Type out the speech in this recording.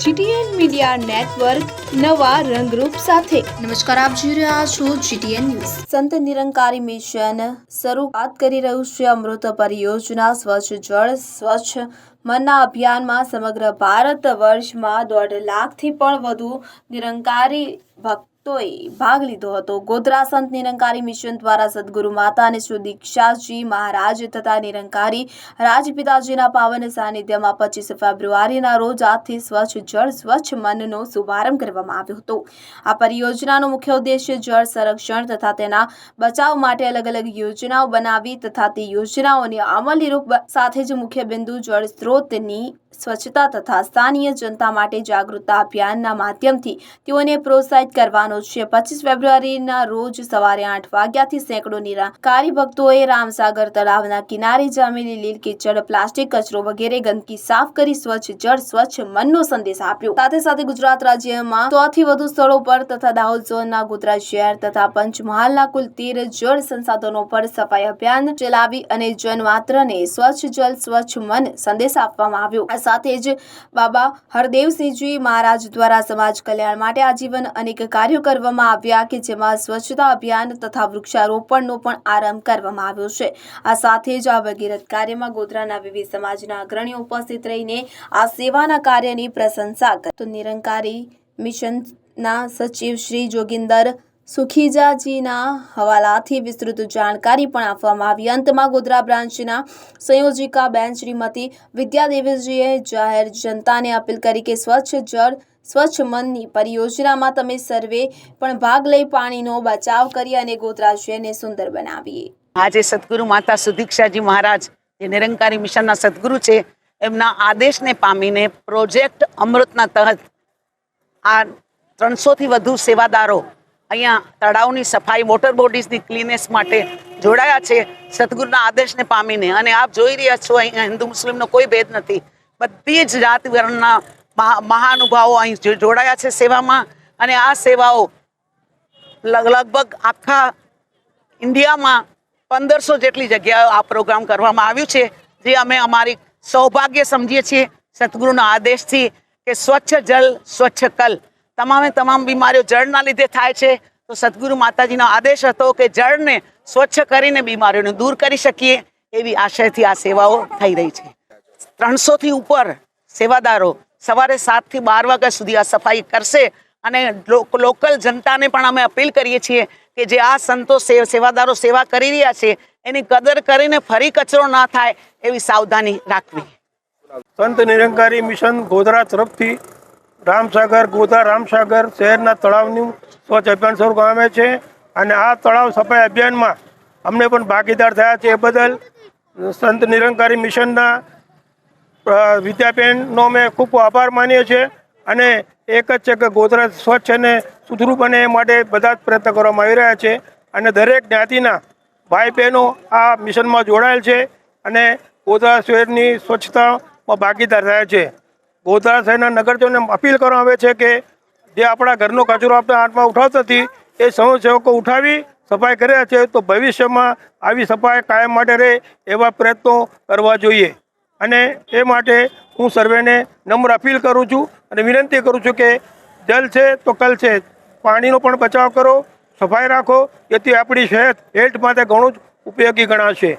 GTN media network નવા રંગરૂપ સાથે. નમસ્કાર આપ જોઈ રહ્યા છો જીટીએન ન્યૂઝ. સંત નિરંકારી મિશન શરૂઆત કરી રહ્યું છે. અમૃત પરિયોજના સ્વચ્છ જળ સ્વચ્છ મનના અભિયાનમાં સમગ્ર ભારત વર્ષમાં દોઢ લાખથી પણ વધુ નિરંકારી ભક્તોએ ભાગ લીધો હતો. ગોધરા સંત નિરંકારી મિશન દ્વારા સદગુરુ માતા અને શ્રી દીક્ષાજી મહારાજ તથા નિરંકારી રાજપિતાજીના પાવન સાનિધ્યમાં પચીસ ફેબ્રુઆરીના રોજ આજથી સ્વચ્છ જળ, સ્વચ્છ મનનો શુભારંભ કરવામાં આવ્યો હતો. આ પરિયોજનાનો મુખ્ય ઉદ્દેશ્ય જળ સંરક્ષણ તથા તેના બચાવ માટે અલગ અલગ યોજનાઓ બનાવી તથા તે યોજનાઓની અમલી રૂપ સાથે જ મુખ્ય બિંદુ જળ સ્ત્રોતની સ્વચ્છતા તથા સ્થાનીય જનતા માટે જાગૃતતા અભિયાનના માધ્યમથી તેઓને પ્રોત્સાહિત કરવાનો છે. પચીસ ફેબ્રુઆરીના રોજ સવારે આઠ વાગ્યાથી સેંકડો નિરાકારી ભક્તોએ રામસાગર તળાવના કિનારે જામેલી લીલ કીચડ, પ્લાસ્ટિક કચરો વગેરે ગંદકી સાફ કરી સ્વચ્છ જળ, સ્વચ્છ મનનો સંદેશ આપ્યો. સાથે સાથે ગુજરાત રાજ્યમાં સૌથી વધુ સ્થળો પર તથા દાહોદ ઝોનના ગોધરા શહેર તથા પંચમહાલના કુલ તેર જળ સંસાધનો પર સફાઈ અભિયાન ચલાવી અને જનમાત્રને સ્વચ્છ જલ સ્વચ્છ મન સંદેશ આપવામાં આવ્યો. સાથે જ બાબા હરદેવસિંહજી મહારાજ દ્વારા સમાજ કલ્યાણ માટે આજીવન અનેક કાર્યો કરવામાં આવ્યા કે જેમાં સ્વચ્છતા અભિયાન તથા વૃક્ષારોપણનો પણ આરંભ કરવામાં આવ્યો છે. આ સાથે જ આ ભગીરથ કાર્યમાં ગોધરાના વિવિધ સમાજના અગ્રણીઓ ઉપસ્થિત રહીને આ સેવાના કાર્યની પ્રશંસા કરી. તો નિરંકારી મિશનના સચિવ શ્રી જોગિંદર સુખીજાજીના હવાલાથી વિસ્તૃત જાણકારી પણ આપવામાં આવી. અંતમાં ગોધરા બ્રાન્ચના સંયોજિકા બેન શ્રીમતી વિદ્યાદેવીજીએ જાહેર જનતાને અપીલ કરી કે સ્વચ્છ જળ, સ્વચ્છ મનની પરિયોજનામાં તમે સર્વે પણ ભાગ લઈ પાણીનો બચાવ કરી અને ગોધરા શહેરને સુંદર બનાવીએ. આજે સદગુરુ માતા સુધીક્ષાજી મહારાજ, જે નિરંકારી મિશનના સદગુરુ છે, એમના આદેશને પામીને પ્રોજેક્ટ અમૃતના તહત આ ત્રણસોથી વધુ સેવાદારો અહીંયા તળાવની સફાઈ વોટર બોડીઝની ક્લીનેસ માટે જોડાયા છે સદગુરુના આદેશને પામીને. અને આપ જોઈ રહ્યા છો, અહીંયા હિન્દુ મુસ્લિમનો કોઈ ભેદ નથી. બધી જ જાત વર્ણના મહા- મહાનુભાવો અહીં જોડાયા છે સેવામાં. અને આ સેવાઓ લગ- લગભગ આખા ઇન્ડિયામાં પંદરસો જેટલી જગ્યાએ આ પ્રોગ્રામ કરવામાં આવ્યું છે, જે અમે અમારી સૌભાગ્ય સમજીએ છીએ સદગુરુના આદેશથી કે સ્વચ્છ જલ, સ્વચ્છ કલ તમામે તમામ બીમારીઓ જળના લીધે થાય છે. તો સદગુરુ માતાજીનો આદેશ હતો કે જળને સ્વચ્છ કરીને બીમારીઓને દૂર કરી શકીએ એવી આશયથી આ સેવાઓ થઈ રહી છે. ત્રણસોથી ઉપર સેવાદારો સવારે સાતથી બાર વાગ્યા સુધી આ સફાઈ કરશે અને લોકલ જનતાને પણ અમે અપીલ કરીએ છીએ કે જે આ સંતો સેવાદારો સેવા કરી રહ્યા છે, એની કદર કરીને ફરી કચરો ના થાય એવી સાવધાની રાખવી. સંત નિરંકારી મિશન ગોધરા તરફથી રામસાગર, ગોધરા, રામસાગર શહેરના તળાવનું સ્વચ્છ અભિયાન સ્વરૂપ ગામે છે અને આ તળાવ સફાઈ અભિયાનમાં અમને પણ ભાગીદાર થયા છે. એ બદલ સંત નિરંકારી મિશનના વિદ્યાબેનનો અમે ખૂબ આભાર માનીએ છીએ અને એક જ છે કે ગોધરા સ્વચ્છ અને સુધરું બને એ માટે બધા જ પ્રયત્ન કરવામાં આવી રહ્યા છે અને દરેક જ્ઞાતિના ભાઈ બહેનો આ મિશનમાં જોડાયેલ છે અને ગોધરા શહેરની સ્વચ્છતામાં ભાગીદાર થયા છે. ગોધરા શહેરના નગરજનોને અપીલ કરવામાં આવે છે કે જે આપણા ઘરનો કચરો આપણા હાથમાં ઉઠાવતા નથી એ સ્વયંસેવકો ઉઠાવી સફાઈ કર્યા છે તો ભવિષ્યમાં આવી સફાઈ કાયમ માટે રહે એવા પ્રયત્નો કરવા જોઈએ. અને એ માટે હું સર્વેને નમ્ર અપીલ કરું છું અને વિનંતી કરું છું કે જલ છે તો કલ છે. પાણીનો પણ બચાવ કરો, સફાઈ રાખો, જેથી આપણી સેહત, હેલ્થ માટે ઘણું જ ઉપયોગી ગણાશે.